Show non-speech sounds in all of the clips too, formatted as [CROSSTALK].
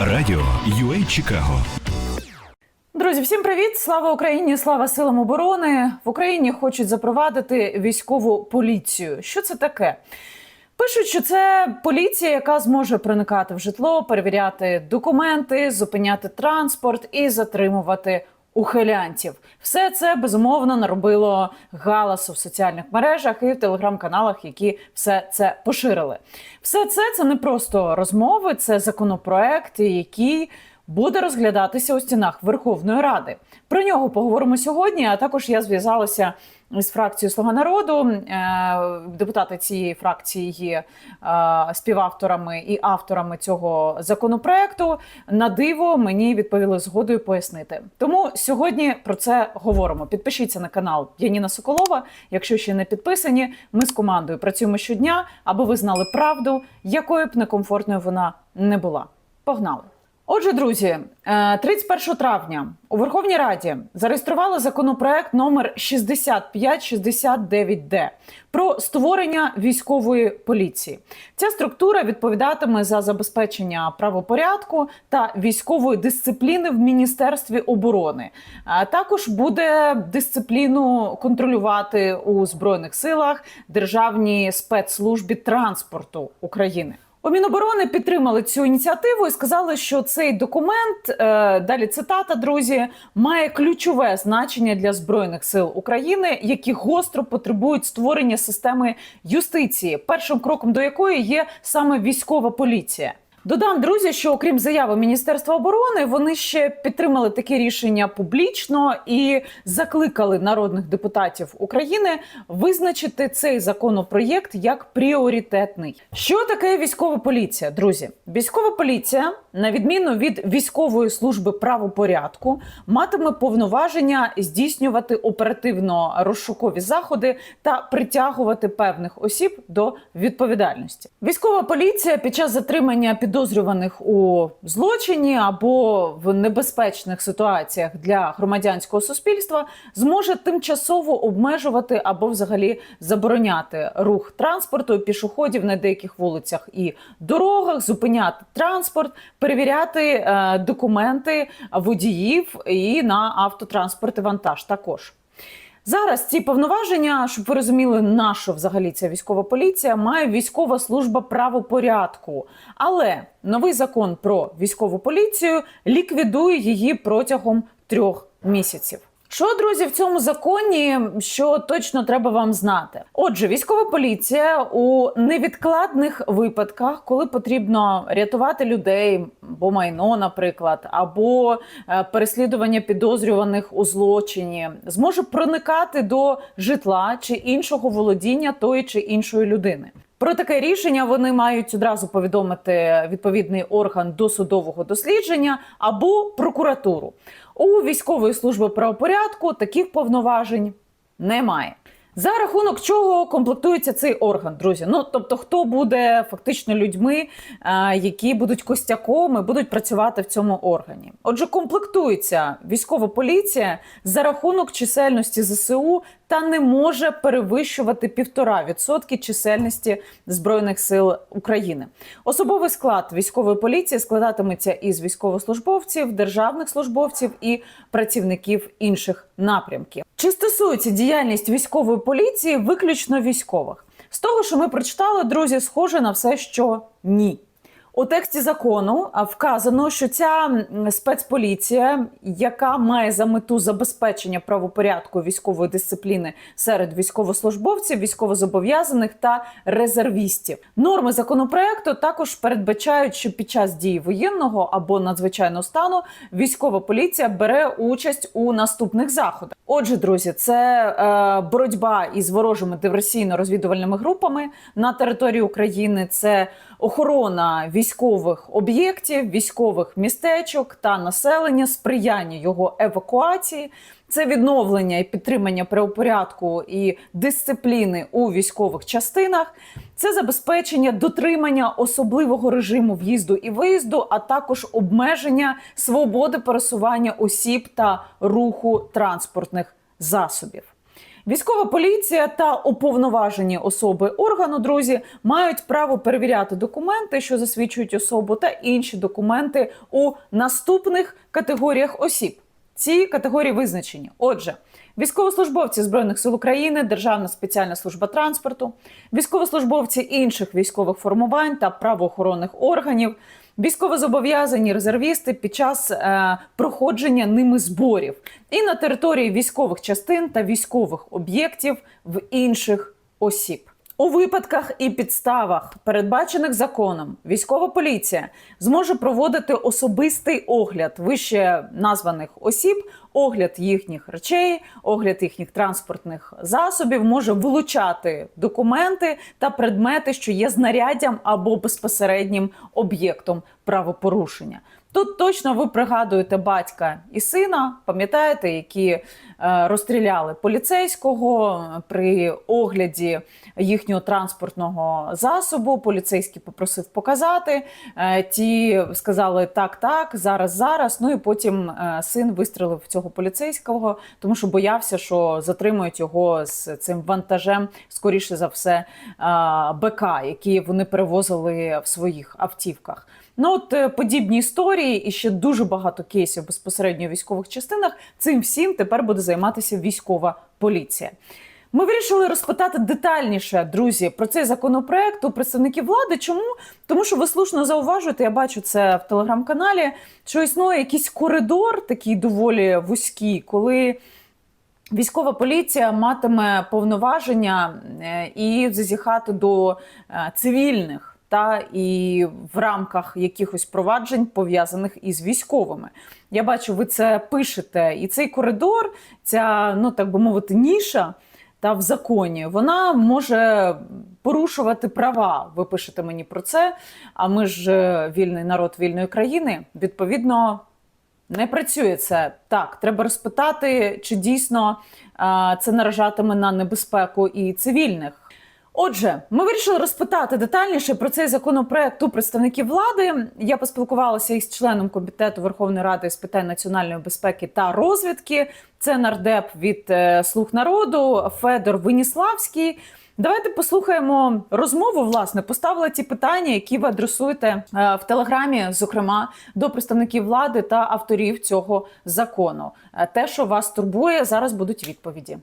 Радіо UA Чикаго Друзі, всім привіт! Слава Україні! Слава силам оборони! В Україні хочуть запровадити військову поліцію. Що це таке? Пишуть, що це поліція, яка зможе проникати в житло, перевіряти документи, зупиняти транспорт і затримувати ухилянтів. Все це безумовно наробило галасу в соціальних мережах і в телеграм-каналах, які все це поширили. Все це це не просто розмови, це законопроект, який буде розглядатися у стінах Верховної Ради. Про нього поговоримо сьогодні. А також я зв'язалася з фракцією Слуга народу. Е, Депутати цієї фракції є е, співавторами і авторами цього законопроекту. На диво мені відповіли згодою пояснити. Тому сьогодні про це говоримо. Підпишіться на канал Яніна Соколова. Якщо ще не підписані, ми з командою працюємо щодня, аби ви знали правду, якою б некомфортною вона не була. Погнали! Отже, друзі, е, 31 травня у Верховній Раді зареєстрували законопроект номер 6569Д про створення військової поліції. Ця структура відповідатиме за забезпечення правопорядку та військової дисципліни в Міністерстві оборони. А також буде дисципліну контролювати у збройних силах Державній спецслужбі транспорту України. У Міноборони підтримали цю ініціативу і сказали, що цей документ е, далі цитата, друзі, має ключове значення для збройних сил України, які гостро потребують створення системи юстиції, першим кроком до якої є саме військова поліція. Додам, друзі, що окрім заяви Міністерства оборони, вони ще підтримали таке рішення публічно і закликали народних депутатів України визначити цей законопроєкт як пріоритетний. Що таке військова поліція, друзі? Військова поліція, на відміну від військової служби правопорядку, матиме повноваження здійснювати оперативно розшукові заходи та притягувати певних осіб до відповідальності. Військова поліція під час затримання підозрюваних у злочині або в небезпечних ситуаціях для громадянського суспільства зможе тимчасово обмежувати або взагалі забороняти рух транспорту пішоходів на деяких вулицях і дорогах, зупиняти транспорт, перевіряти е, документи водіїв і на автотранспорт і вантаж також. Зараз ці повноваження, щоб ви розуміли, на взагалі ця військова поліція має військова служба правопорядку. Але новий закон про військову поліцію ліквідує її протягом трьох місяців. Що, друзі, в цьому законі, що точно треба вам знати? Отже, військова поліція у невідкладних випадках, коли потрібно рятувати людей, або майно, наприклад, або е, переслідування підозрюваних у злочині, зможе проникати до житла чи іншого володіння тої чи іншої людини. Про таке рішення вони мають одразу повідомити відповідний орган досудового дослідження або прокуратуру. У військової служби правопорядку таких повноважень немає. За рахунок чого комплектується цей орган, друзі? Ну тобто, хто буде фактично людьми, е, які будуть костяком і будуть працювати в цьому органі? Отже, комплектується військова поліція за рахунок чисельності ЗСУ та не може перевищувати півтора відсотки чисельності збройних сил України. Особовий склад військової поліції складатиметься із військовослужбовців, державних службовців і працівників інших напрямків. Чи стосується діяльність військової поліції виключно військових? З того, що ми прочитали, друзі, схоже на все, що ні. У тексті закону вказано, що ця спецполіція, яка має за мету забезпечення правопорядку військової дисципліни серед військовослужбовців, військовозобов'язаних та резервістів, норми законопроекту також передбачають, що під час дії воєнного або надзвичайного стану військова поліція бере участь у наступних заходах. Отже, друзі, це е, боротьба із ворожими диверсійно-розвідувальними групами на території України. Це охорона військових об'єктів, військових містечок та населення, сприяння його евакуації. Це відновлення і підтримання правопорядку і дисципліни у військових частинах. Це забезпечення дотримання особливого режиму в'їзду і виїзду, а також обмеження свободи пересування осіб та руху транспортних засобів. Військова поліція та уповноважені особи органу, друзі, мають право перевіряти документи, що засвідчують особу, та інші документи у наступних категоріях осіб. Ці категорії визначені. Отже, військовослужбовці збройних сил України, Державна спеціальна служба транспорту, військовослужбовці інших військових формувань та правоохоронних органів, військовозобов'язані резервісти під час е, проходження ними зборів і на території військових частин та військових об'єктів в інших осіб. У випадках і підставах, передбачених законом, військова поліція зможе проводити особистий огляд вище названих осіб, огляд їхніх речей, огляд їхніх транспортних засобів, може вилучати документи та предмети, що є знаряддям або безпосереднім об'єктом правопорушення. Тут точно ви пригадуєте батька і сина, пам'ятаєте, які е, розстріляли поліцейського е, при огляді їхнього транспортного засобу. Поліцейський попросив показати. Е, ті сказали так, так, зараз, зараз. Ну і потім син вистрелив в цього поліцейського, тому що боявся, що затримують його з цим вантажем, скоріше за все, БК, які вони перевозили в своїх автівках. Ну, от е, подібні історії і ще дуже багато кейсів безпосередньо в військових частинах. Цим всім тепер буде займатися військова поліція. Ми вирішили розпитати детальніше, друзі, про цей законопроект у представників влади. Чому? Тому що ви слушно зауважуєте, я бачу це в телеграм-каналі, що існує якийсь коридор, такий доволі вузький, коли військова поліція матиме повноваження е, і зазіхати до е, цивільних. Та і в рамках якихось проваджень пов'язаних із військовими. Я бачу, ви це пишете. І цей коридор, ця, ну так би мовити, ніша та в законі, вона може порушувати права. Ви пишете мені про це. А ми ж е, вільний народ вільної країни. Відповідно, не працює це так. Треба розпитати, чи дійсно це наражатиме на небезпеку і цивільних. Отже, ми вирішили розпитати детальніше про цей законопроект у представників влади. Я поспілкувалася із членом комітету Верховної Ради з питань національної безпеки та розвідки. Це нардеп від е, Слуг народу Федор Веніславський. Давайте послухаємо розмову. Власне, поставила ті питання, які ви адресуєте е, в телеграмі, зокрема до представників влади та авторів цього закону. Е, Те, що вас турбує, зараз будуть відповіді.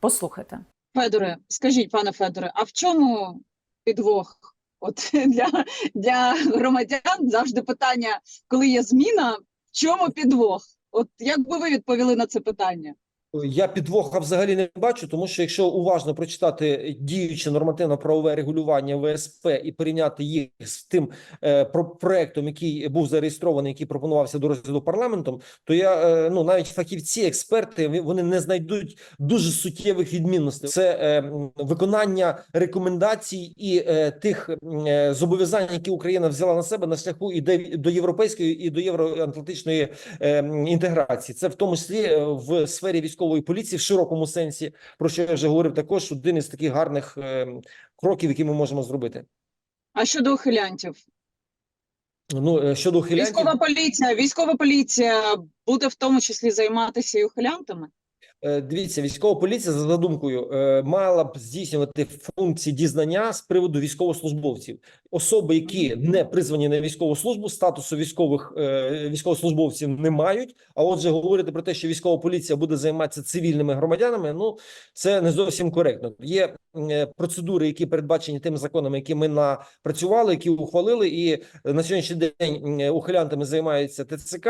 Послухайте. Федоре, скажіть, пане Федоре, а в чому підвох? От [LAUGHS] для, для громадян завжди питання, коли є зміна, в чому підвох? От як би ви відповіли на це питання? Я підвоха взагалі не бачу, тому що якщо уважно прочитати діюче нормативно-правове регулювання ВСП і порівняти їх з тим е, про проектом, який був зареєстрований, який пропонувався до розгляду парламентом, то я е, ну навіть фахівці, експерти вони не знайдуть дуже суттєвих відмінностей. Це е, виконання рекомендацій і е, тих е, зобов'язань, які Україна взяла на себе на шляху іде до європейської і до євроатлантичної е, інтеграції. Це в тому числі е, в сфері військової поліції в широкому сенсі, про що я вже говорив. Також один із таких гарних е, кроків, які ми можемо зробити. А щодо ухилянтів? Ну е, щодо ухилянтів, Військова поліція, військова поліція буде в тому числі займатися і ухилянтами? Е, Дивіться, військова поліція за задумкою е, мала б здійснювати функції дізнання з приводу військовослужбовців, особи, які не призвані на військову службу, статусу військових е, військовослужбовців не мають. А отже, говорити про те, що військова поліція буде займатися цивільними громадянами, ну це не зовсім коректно. Є процедури, які передбачені тими законами, які ми напрацювали, які ухвалили, і на сьогоднішній день ухилянтами займається ТЦК,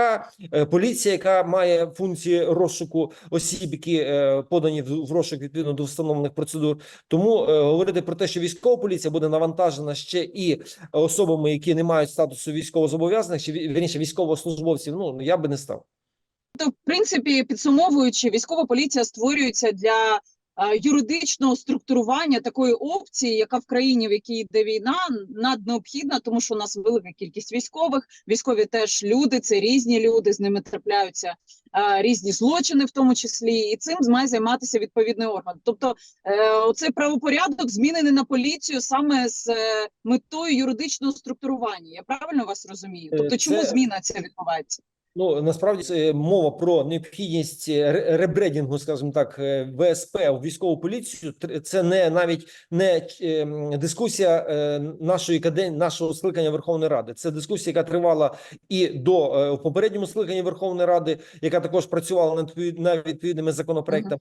поліція, яка має функції розшуку осіб, які е, подані в розшук відповідно до встановлених процедур. Тому е, говорити про те, що військова поліція буде навантажена ще і особами, які не мають статусу військовозобов'язаних, чи ві- вірніше військовослужбовців, ну я би не став. То, в принципі, підсумовуючи, військова поліція створюється для юридичного структурування такої опції, яка в країні, в якій йде війна, наднеобхідна, тому що у нас велика кількість військових. Військові теж люди, це різні люди, з ними трапляються е, різні злочини, в тому числі, і цим має займатися відповідний орган. Тобто, е, оцей правопорядок змінений на поліцію саме з е, метою юридичного структурування. Я правильно вас розумію? Е, Тобто, чому це- зміна ця відбувається? Ну насправді це мова про необхідність ре- ребрендінгу, скажімо так, е, ВСП у військову поліцію. Це не навіть не е, дискусія е, нашої каден... нашого скликання Верховної Ради. Це дискусія, яка тривала і до е, попередньому скликанні Верховної Ради, яка також працювала над відповідними законопроектами.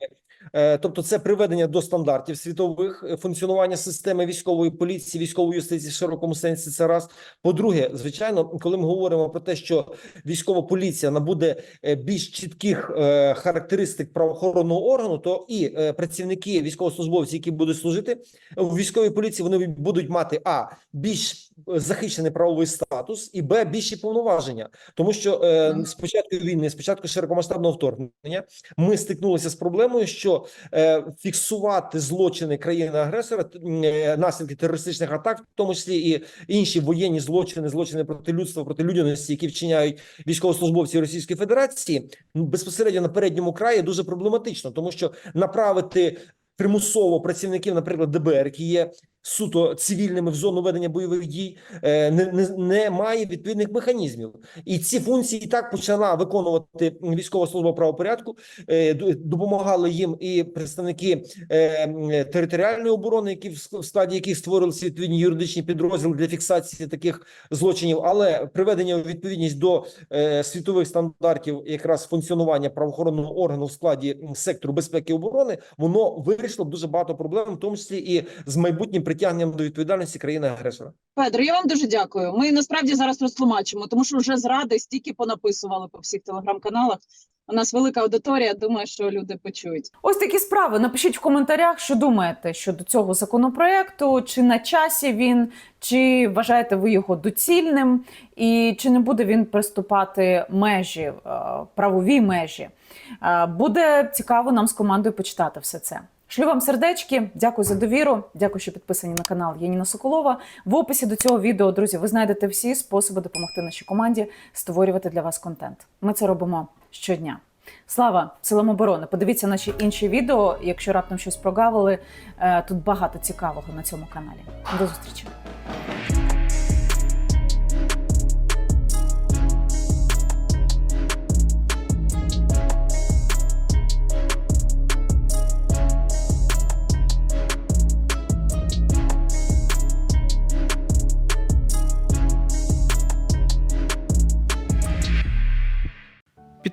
Е, Тобто, це приведення до стандартів світових е, функціонування системи військової поліції, військової юстиції в широкому сенсі. Це раз. По-друге, звичайно, коли ми говоримо про те, що військова поліція набуде е, більш чітких е, характеристик правоохоронного органу, то і е, працівники військовослужбовці, які будуть служити в військовій поліції, вони будуть мати а більш захищений правовий статус, і б більші повноваження, тому що е, з початку війни, з початку широкомасштабного вторгнення, ми стикнулися з проблемою, що е, фіксувати злочини країни-агресора, е, наслідки терористичних атак, в тому числі і інші воєнні злочини, злочини проти людства, проти людяності, які вчиняють військовослужбовці Російської Федерації, ну, безпосередньо на передньому краї дуже проблематично, тому що направити примусово працівників, наприклад, ДБР, які є суто цивільними в зону ведення бойових дій, е, не, не, не має відповідних механізмів, і ці функції так почала виконувати військова служба правопорядку. Е, допомагали їм і представники е, територіальної оборони, які в складі яких створилися відповідні юридичні підрозділи для фіксації таких злочинів, але приведення у відповідність до світових стандартів якраз функціонування правоохоронного органу в складі сектору безпеки і оборони, воно вирішило дуже багато проблем, в тому числі і з майбутнім притягненням до відповідальності країни агресора. Петро, я вам дуже дякую. Ми насправді зараз розтлумачимо, тому що вже зради стільки понаписували по всіх телеграм-каналах. У нас велика аудиторія. Думаю, що люди почують. Ось такі справи. Напишіть в коментарях, що думаєте щодо цього законопроекту, чи на часі він, чи вважаєте ви його доцільним, і чи не буде він приступати межі, е, правові межі. Е, Буде цікаво нам з командою почитати все це. Шлю вам сердечки, дякую за довіру. Дякую, що підписані на канал Яніна Соколова. В описі до цього відео, друзі, ви знайдете всі способи допомогти нашій команді створювати для вас контент. Ми це робимо щодня. Слава силам оборони! Подивіться наші інші відео. Якщо раптом щось прогавили, е, тут багато цікавого на цьому каналі. До зустрічі!